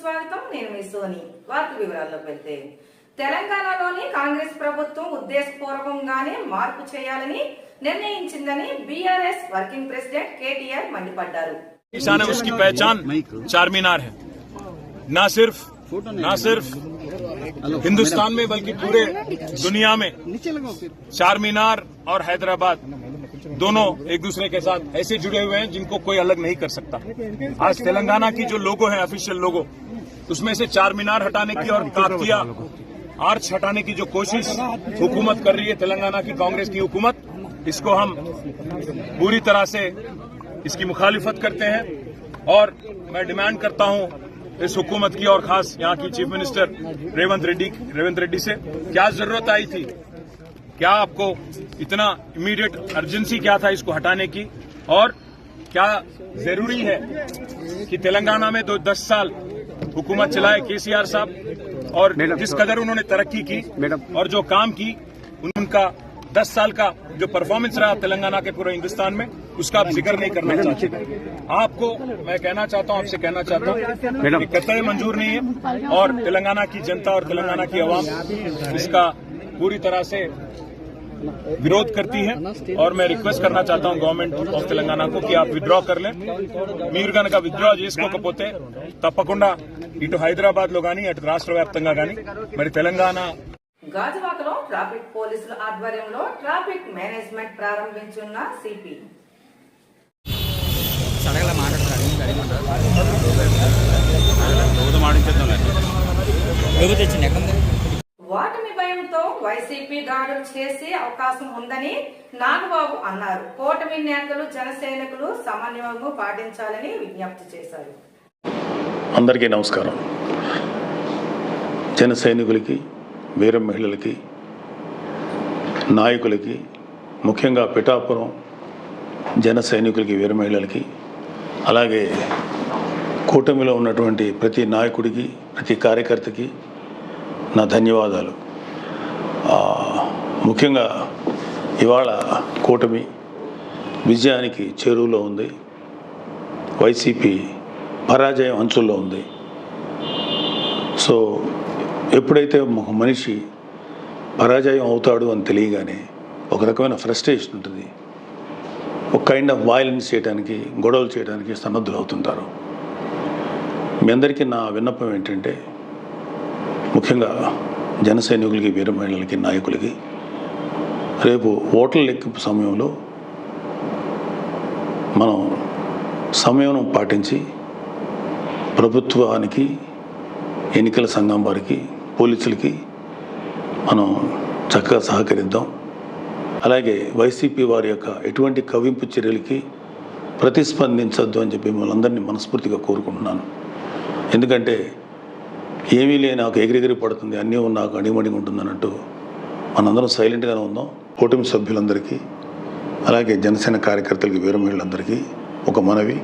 సుస్వాగతం నేను మీ సోని వార్త వివరాల్లోకి వెళ్తే తెలంగాణలోని కాంగ్రెస్ ప్రభుత్వం ఉద్దేశపూర్వకంగానే మార్పు చేయాలని నిర్ణయించిందని బీఆర్ఎస్ వర్కింగ్ ప్రెసిడెంట్ కేటీఆర్ మండిపడ్డారు ईशान है उसकी पहचान चार मीनार है ना सिर्फ ना सिर्फ हिंदुस्तान में बल्कि पूरे दुनिया में चार मीनार और हैदराबाद दोनों एक दूसरे के साथ ऐसे जुड़े हुए हैं जिनको कोई अलग नहीं कर सकता आज तेलंगाना की जो लोगो है ऑफिशियल लोगो उसमें से चार मीनार हटाने की और काकतिया आर्च हटाने की जो कोशिश हुकूमत कर रही है, तेलंगाना की कांग्रेस की हुकूमत, इसको हम पूरी तरह से इसकी मुखालिफत करते हैं। और मैं डिमांड करता हूँ इस हुकूमत की और खास यहाँ की चीफ मिनिस्टर रेवंत रेड्डी रेवंत रेड्डी से, क्या ज़रूरत आई थी? क्या आपको इतना इमीडिएट अर्जेंसी क्या था इसको हटाने की? और क्या ज़रूरी है कि तेलंगाना में दो दस साल हुकूमत चलाए केसीआर साहब और जिस कदर उन्होंने तरक्की की और जो काम की उनका दस साल का जो परफॉर्मेंस रहा तेलंगाना के पूरे हिंदुस्तान में उसका आप ज़िक्र नहीं करना चाहते। आपको मैं कहना चाहता हूँ आपसे कहना चाहता हूँ कि कतई मंजूर नहीं है और तेलंगाना की जनता और तेलंगाना की आवाम इसका पूरी तरह से विरोध करती है और मैं रिक्वेस्ट करना चाहता हूं गवर्नमेंट ఆఫ్ తెలంగాణ को कि आप विड्रॉ कर लें మీరు కనుక విత్డ్రా చేసుకోకపోతే తప్పకుండా ఇటు హైదరాబాద్ లో గానీ అటు రాష్ట్ర వ్యాప్తంగా గానీ మరి తెలంగాణ గాజువాకలో ట్రాఫిక్ పోలీసుల ఆధ్వర్యంలో ట్రాఫిక్ మేనేజ్మెంట్ ప్రారంభించున్న సిపి సడగల మాట్లాడతారు లోగు తెచ్చింది ఎక్కడ ఉంది? వాటమి భయంతో వైసీపీ దాడులు చేసే అవకాశం ఉందని నాగబాబు అన్నారు. కూటమి నేతలు జనసైనికులు సమన్వయము పాటించాలని విజ్ఞప్తి చేశారు. అందరికీ నమస్కారం. జన సైనికులకి వీర మహిళలకి నాయకులకి ముఖ్యంగా పిఠాపురం జన సైనికులకి వీర మహిళలకి అలాగే కూటమిలో ఉన్నటువంటి ప్రతి నాయకుడికి ప్రతి కార్యకర్తకి నా ధన్యవాదాలు. ముఖ్యంగా ఇవాళ కూటమి విజయానికి చేరువలో ఉంది. వైసీపీ పరాజయం అంచుల్లో ఉంది. సో ఎప్పుడైతే ఒక మనిషి పరాజయం అవుతాడు అని తెలియగానే ఒక రకమైన ఫ్రస్ట్రేషన్ ఉంటుంది. ఒక కైండ్ ఆఫ్ వైలెన్స్ చేయడానికి గొడవలు చేయడానికి సన్నద్ధులు అవుతుంటారు. మీ అందరికీ నా విన్నపం ఏంటంటే ముఖ్యంగా జన సైనికులకి వీర మహిళలకి నాయకులకి రేపు ఓట్ల లెక్కింపు సమయంలో మనం సమయం పాటించి ప్రభుత్వానికి ఎన్నికల సంఘం వారికి పోలీసులకి మనం చక్కగా సహకరిద్దాం. అలాగే వైసీపీ వారి యొక్క ఎటువంటి కవింపు చర్యలకి ప్రతిస్పందించద్దు అని చెప్పి మిమ్మల్ని అందరినీ మనస్ఫూర్తిగా కోరుకుంటున్నాను. ఎందుకంటే ఏమీ లేని నాకు ఎగిరెగిరి పడుతుంది అన్నీ నాకు అడిమడిగా ఉంటుంది అన్నట్టు మనందరం సైలెంట్గానే ఉందాం కూటమి సభ్యులందరికీ అలాగే జనసేన కార్యకర్తలకి వీరమహిళలందరికీ ఒక మనవి.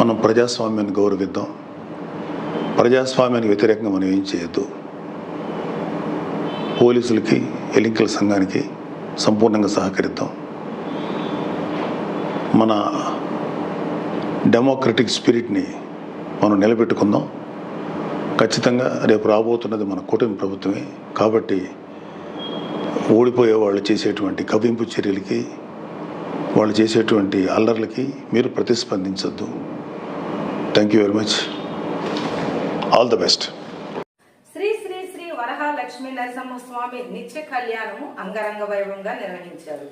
మనం ప్రజాస్వామ్యాన్ని గౌరవిద్దాం. ప్రజాస్వామ్యానికి వ్యతిరేకంగా మనం ఏం చేయొద్దు. పోలీసులకి ఎలింకల సంఘానికి సంపూర్ణంగా సహకరిద్దాం. మన డెమోక్రటిక్ స్పిరిట్ని మనం నిలబెట్టుకుందాం. ఖచ్చితంగా రేపు రాబోతున్నది మన కూటమి ప్రభుత్వమే. కాబట్టి ఓడిపోయే వాళ్ళు చేసేటువంటి కవింపు చర్యలకి వాళ్ళు చేసేటువంటి అల్లర్లకి మీరు ప్రతిస్పందించద్దు. Thank you very much all the best Shri Shri Shri Varahalakshmi Narasimha Swamy నిత్య కళ్యాణము అంగరంగ వైభవంగా నిర్వహించారు.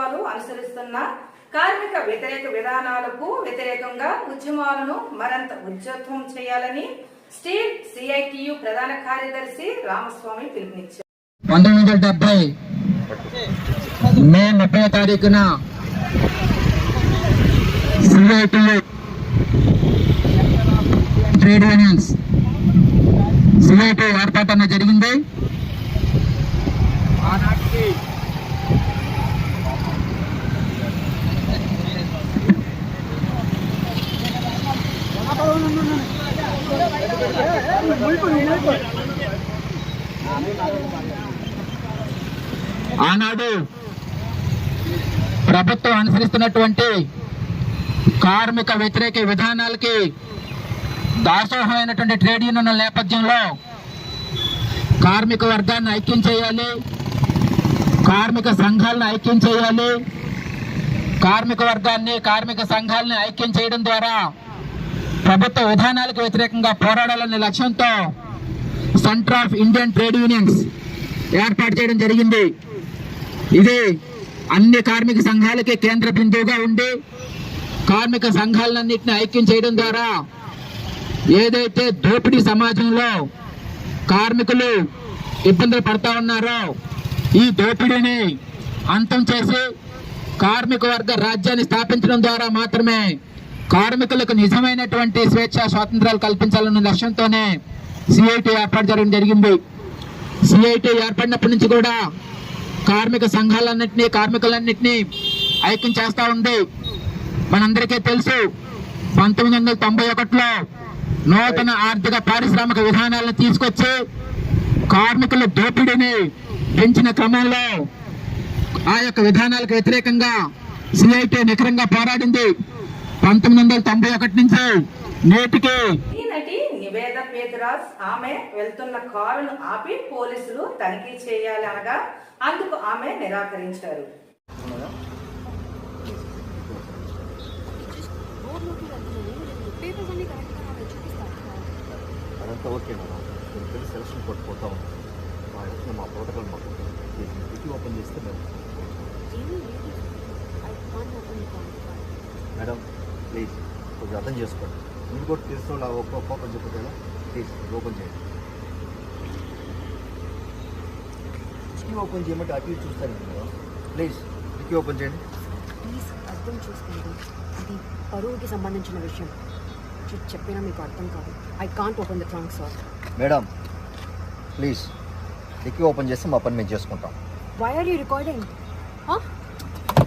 అనుసరిస్తున్న కార్మిక వ్యతిరేక విధానాలకు వ్యతిరేకంగా ఉద్యమాలను మరింత ఉధృతం చేయాలని స్టీల్ సిఐటియు ప్రధాన కార్యదర్శి రామస్వామి పిలుపునిచ్చారు. పంతొమ్మిది వందల డెబ్బై మే ముప్పై తారీఖున సిఐటియు ట్రేడ్ యూనియన్స్ సిఐటి ఏర్పాటు జరిగింది. ఆనాటికి ఆనాడు ప్రభుత్వం అనుసరిస్తున్నటువంటి కార్మిక వ్యతిరేక విధానాలకి దాసోహమైనటువంటి ట్రేడ్ యూనియన్ల నేపథ్యంలో కార్మిక వర్గాన్ని ఐక్యం చేయాలి కార్మిక సంఘాలను ఐక్యం చేయాలి కార్మిక వర్గాన్ని కార్మిక సంఘాలని ఐక్యం చేయడం ద్వారా ప్రభుత్వ విధానాలకు వ్యతిరేకంగా పోరాడాలనే లక్ష్యంతో centre of Indian trade unions ఏర్పాటు చేయడం జరిగింది. ఇది అన్ని కార్మిక సంఘాలకి కేంద్ర బిందువుగా ఉండి కార్మిక సంఘాలన్నింటినీ ఐక్యం చేయడం ద్వారా ఏదైతే దోపిడీ సమాజంలో కార్మికులు ఇబ్బందులు పడతా ఉన్నారో ఈ దోపిడీని అంతం చేసి కార్మిక వర్గ రాజ్యాన్ని స్థాపించడం ద్వారా మాత్రమే కార్మికులకు నిజమైనటువంటి స్వేచ్ఛ స్వాతంత్రాలు కల్పించాలన్న లక్ష్యంతోనే సిఐటి ఏర్పాటు జరగడం జరిగింది. సిఐటి ఏర్పడినప్పటి నుంచి కూడా కార్మిక సంఘాలన్నింటినీ కార్మికులన్నింటినీ ఐక్యం చేస్తూ ఉంది. మనందరికీ తెలుసు పంతొమ్మిది వందల తొంభై ఒకటిలో నూతన ఆర్థిక పారిశ్రామిక విధానాలను తీసుకొచ్చి కార్మికుల దోపిడీని పెంచిన క్రమంలో ఆ యొక్క విధానాలకు వ్యతిరేకంగా సిఐటి నిఖరంగా పోరాడింది. పంతొమ్మిది వందల తొంభై ఒకటి నుంచి నేటికి ఈ నటి నివేద పేదరాజ్ ఆమె వెళ్తున్న కారును ఆపి పోలీసులు తనిఖీ చేయాలి అనగా అందుకు ఆమె నిరాకరించారు. అదంతా ఓకే మేడం. మా మా ప్రోటోకాల్ మాకు ఓపెన్ చేస్తే మేడం ప్లీజ్ కొంచెం అర్థం చేసుకోండి. మీరు కూడా తెలిసిన వాళ్ళు ఒక్క ఓపెన్ చెప్పేలా ప్లీజ్ ఓపెన్ చేయండి. వికీ ఓపెన్ చేయమంటే అటు చూస్తాను మేడం ప్లీజ్ వికీ ఓపెన్ చేయండి. ప్లీజ్ అర్థం చేసుకోండి. ఇది పరువుకి సంబంధించిన విషయం. చెప్పినా మీకు అర్థం కాదు. I can't open the trunk sir madam please Vicky open చేస్తే మా పని మేము చేసుకుంటాం. Why are you recording